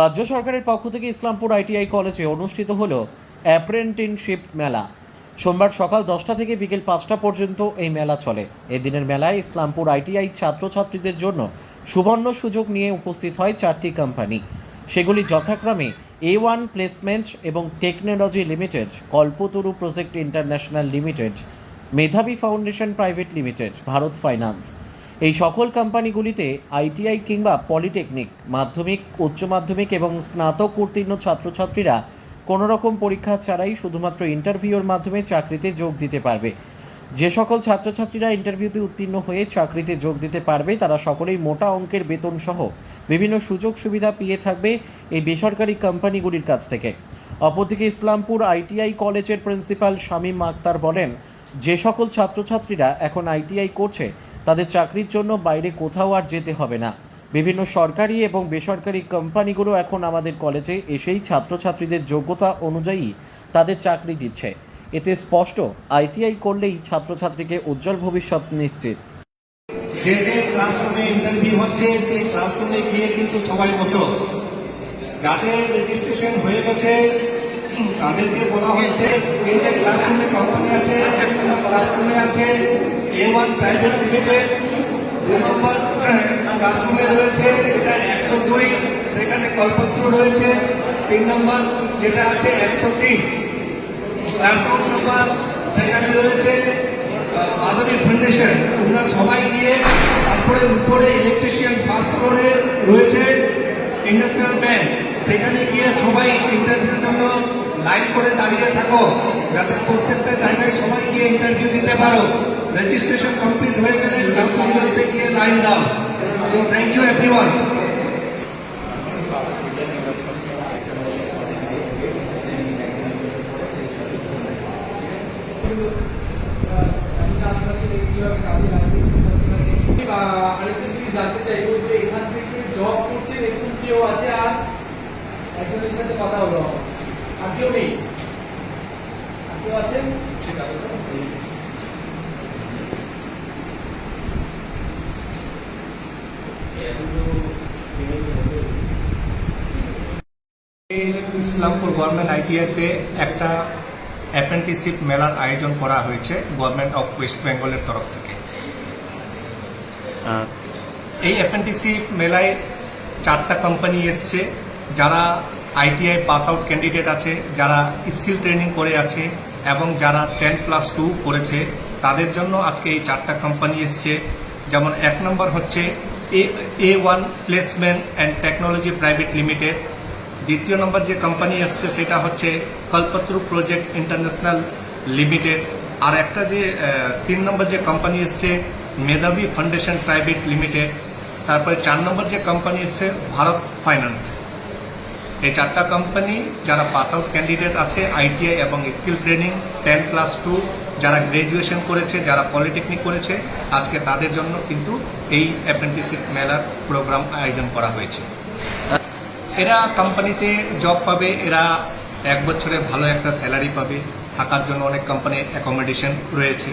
রাজ্য সরকারের পক্ষ থেকে ইসলামপুর আইটিআই কলেজে অনুষ্ঠিত হল অ্যাপ্রেন্টিনশিপ মেলা। সোমবার সকাল দশটা থেকে বিকেল পাঁচটা পর্যন্ত এই মেলা চলে। এদিনের মেলায় ইসলামপুর আইটিআই ছাত্রছাত্রীদের জন্য সুবর্ণ সুযোগ নিয়ে উপস্থিত হয় চারটি কোম্পানি। সেগুলি যথাক্রমে এ ওয়ান প্লেসমেন্ট এবং technology limited, Kalpataru project international limited, Medhavi foundation private limited, Bharat finance. এই সকল কোম্পানিগুলিতে আইটিআই কিংবা পলিটেকনিক, মাধ্যমিক, উচ্চ মাধ্যমিক এবং স্নাতক উত্তীর্ণ ছাত্রছাত্রীরা কোনো রকম পরীক্ষা ছাড়াই শুধুমাত্র ইন্টারভিউর মাধ্যমে চাকরিতে যোগ দিতে পারবে। যে সকল ছাত্রছাত্রীরা ইন্টারভিউতে উত্তীর্ণ হয়ে চাকরিতে যোগ দিতে পারবে, তারা সকলেই মোটা অঙ্কের বেতন সহ বিভিন্ন সুযোগ সুবিধা পেয়ে থাকবে এই বেসরকারি কোম্পানিগুলির কাছ থেকে। অপরদিকে ইসলামপুর আইটিআই কলেজের প্রিন্সিপাল শামীম আক্তার বলেন, যে সকল ছাত্রছাত্রীরা এখন আইটিআই করছে তাদের চাকরির জন্য বাইরে কোথাও আর যেতে হবে না। বিভিন্ন সরকারি এবং বেসরকারি কোম্পানিগুলো এখন আমাদের কলেজে এসেই ছাত্রছাত্রীদের যোগ্যতা অনুযায়ী তাদের চাকরি দিচ্ছে। এতে স্পষ্ট, আইটিআই করলেই ছাত্রছাত্রীকে উজ্জ্বল ভবিষ্যৎ নিশ্চিত। যে যে ক্লাসরুমে ইন্টারভিউ হচ্ছে, সেই ক্লাসরুমে গিয়ে কিন্তু সবাই বসো। যাদের রেজিস্ট্রেশন হয়ে গেছে তাদেরকে বলা হয়েছে, এই যে ক্লাসরুমে কোম্পানি আছে ক্লাসরুমে আছে এ ওয়ান প্রাইভেট লিমিটেড দু নম্বর ক্লাসরুমে রয়েছে যেটা একশো দুই, সেখানে কলপত্র রয়েছে, তিন নম্বর যেটা আছে একশো তিন ক্লাসরুম নাম্বার সেখানে রয়েছে মাধবী ফাউন্ডেশন তোমরা সবাই গিয়ে তারপরে উপরে ইলেকট্রিশিয়ান ফার্স্ট ফ্লোরে রয়েছে ইন্ডাস্ট্রিয়াল ব্যাংক সেখানে গিয়ে সবাই ইন্টারভিউর জন্য লাইন করে দাঁড়িয়ে থাকো, যাতে প্রত্যেকটা জায়গায় সবাই গিয়ে ইন্টারভিউ দিতে পারো। রেজিস্ট্রেশন কমপ্লিট হয়ে গেলে ক্লাসরুমগুলোতে গিয়ে লাইন দাও। সো থ্যাংক ইউ এভরিওয়ান আরেকটা জিনিস জানতে চাইব যে এখান থেকে জব করছে এরকম কেউ আছে আর একজনের সাথে কথা হলো। আর কেউ নেই আর কেউ আছেন ইসলামপুর গভর্নমেন্ট আইটিআইতে একটা অ্যাপ্রেন্টিসশিপ মেলার আয়োজন করা হয়েছে গভর্নমেন্ট অফ ওয়েস্ট বেঙ্গলের তরফ থেকে। এই অ্যাপ্রেন্টিসশিপ মেলায় চারটা কোম্পানি এসছে যারা আইটিআই পাস আউট ক্যান্ডিডেট আছে, যারা স্কিল ট্রেনিং করে আছে এবং যারা টেন প্লাস টু করেছে, তাদের জন্য আজকে এই চারটা কোম্পানি এসছে। যেমন এক নম্বর হচ্ছে A A one placement and technology private limited দ্বিতীয় নম্বর যে কোম্পানি এসছে, সেটা হচ্ছে কল্পত্রু প্রজেক্ট ইন্টারন্যাশনাল লিমিটেড আর একটা যে তিন নম্বর যে কোম্পানি এসছে মেধাবী ফাউন্ডেশন প্রাইভেট লিমিটেড তারপরে চার নম্বর যে কোম্পানি এসছে, ভারত ফাইন্যান্স এই চারটা কোম্পানি যারা পাস আউট ক্যান্ডিডেট আছে আইটিআই এবং skill training ten plus two যারা গ্র্যাজুয়েশন করেছে যারা পলিটেকনিক করেছে আজকে তাদের জন্য কিন্তু এই অ্যাপ্রেন্টিসশিপ মেলার প্রোগ্রাম আয়োজন করা হয়েছে। এরা কোম্পানিতে জব পাবে এরা এক বছরে ভালো একটা স্যালারি পাবে থাকার জন্য অনেক কোম্পানির অ্যাকোমোডেশন রয়েছে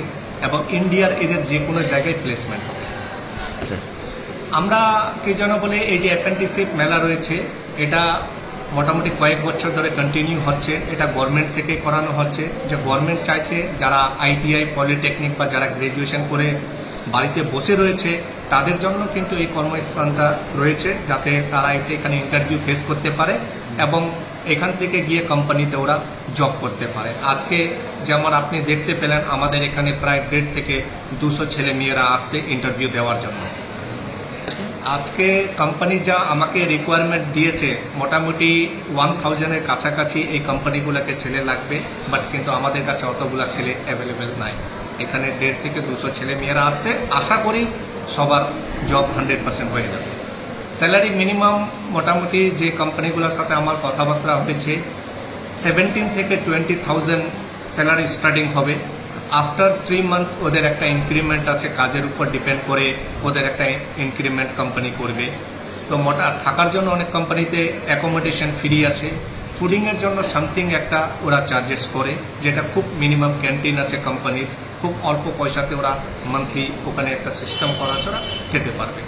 এবং ইন্ডিয়ার এদের যে কোনো জায়গায় প্লেসমেন্ট হবে। আমরা কি যেন বলে এই যে অ্যাপ্রেন্টিসশিপ মেলা রয়েছে এটা মোটামুটি কয়েক বছর ধরে কন্টিনিউ হচ্ছে। এটা গভর্নমেন্ট থেকে করানো হচ্ছে। যে গভর্নমেন্ট চাইছে যারা আইটিআই পলিটেকনিক বা যারা গ্র্যাজুয়েশন করে বাড়িতে বসে রয়েছে, তাদের জন্য কিন্তু এই কর্মস্থানটা রয়েছে যাতে তারা এসে এখানে ইন্টারভিউ ফেস করতে পারে এবং এখান থেকে গিয়ে কোম্পানিতে ওরা জব করতে পারে। আজকে যেমন আপনি দেখতে পেলেন, আমাদের এখানে প্রায় দেড় থেকে দুশো ছেলে মেয়েরা আসছে ইন্টারভিউ দেওয়ার জন্য। আজকে কোম্পানি যা আমাকে রিকোয়ারমেন্ট দিয়েছে, মোটামুটি ওয়ান থাউজেন্ডের কাছাকাছি এই কোম্পানিগুলোকে ছেলে লাগবে বাট কিন্তু আমাদের কাছে অতগুলা ছেলে অ্যাভেলেবেল নাই। এখানে দেড় থেকে দুশো ছেলে মেয়েরা আসছে। আশা করি সবার জব হান্ড্রেড পার্সেন্ট হয়ে যাবে। স্যালারি মিনিমাম মোটামুটি যে কোম্পানিগুলোর সাথে আমার কথাবার্তা হয়েছে সেভেন্টিন থেকে টোয়েন্টি থাউজেন্ড স্যালারি স্টার্টিং হবে। আফটার থ্রি মান্থ ওদের একটা ইনক্রিমেন্ট আছে, কাজের উপর ডিপেন্ড করে ওদের একটা ইনক্রিমেন্ট কোম্পানি করবে। তো মোটা থাকার জন্য অনেক কোম্পানিতে অ্যাকোমোডেশন ফ্রি আছে। ফুডিংয়ের জন্য সামথিং একটা ওরা চার্জেস করে, যেটা খুব মিনিমাম ক্যান্টিন আছে কোম্পানির খুব অল্প পয়সাতে ওরা মান্থলি ওখানে একটা সিস্টেম করা ওরা খেতে পারবে।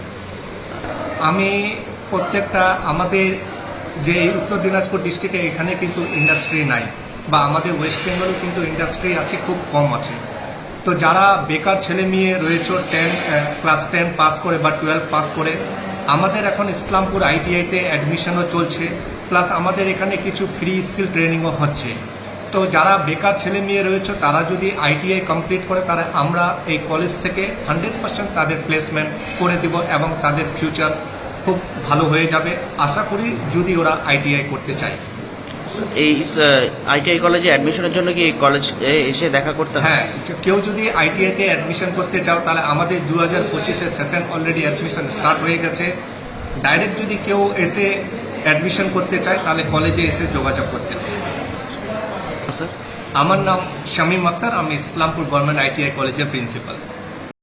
আমি প্রত্যেকটা, আমাদের যে উত্তর দিনাজপুর ডিস্ট্রিক্টে এখানে কিন্তু ইন্ডাস্ট্রি নাই। বা আমাদের ওয়েস্ট বেঙ্গলেও কিন্তু ইন্ডাস্ট্রি আছে, খুব কম আছে। তো যারা বেকার ছেলে মেয়ে রয়েছে টেন ক্লাস টেন পাস করে বা টুয়েলভ পাস করে, আমাদের এখন ইসলামপুর আইটিআইতে অ্যাডমিশনও চলছে প্লাস আমাদের এখানে কিছু ফ্রি স্কিল ট্রেনিংও হচ্ছে। তো যারা বেকার ছেলে মেয়ে রয়েছে, তারা যদি আইটিআই কমপ্লিট করে তারা আমরা এই কলেজ থেকে হান্ড্রেড পার্সেন্ট তাদের প্লেসমেন্ট করে দেব এবং তাদের ফিউচার খুব ভালো হয়ে যাবে। আশা করি যদি ওরা আইটিআই করতে চায়। এই আইটিআই কলেজে অ্যাডমিশনের জন্য কি কলেজ এসে দেখা করতে হ্যাঁ কেউ যদি আইটিআইতে অ্যাডমিশন করতে চাও তাহলে আমাদের দু হাজার পঁচিশের সেশন অলরেডি অ্যাডমিশন স্টার্ট হয়ে গেছে। ডাইরেক্ট যদি কেউ এসে অ্যাডমিশন করতে চায় তাহলে কলেজে এসে যোগাযোগ করতে হবে। স্যার আমার নাম শামীম আক্তার আমি ইসলামপুর গভর্নমেন্ট আইটিআই কলেজের প্রিন্সিপাল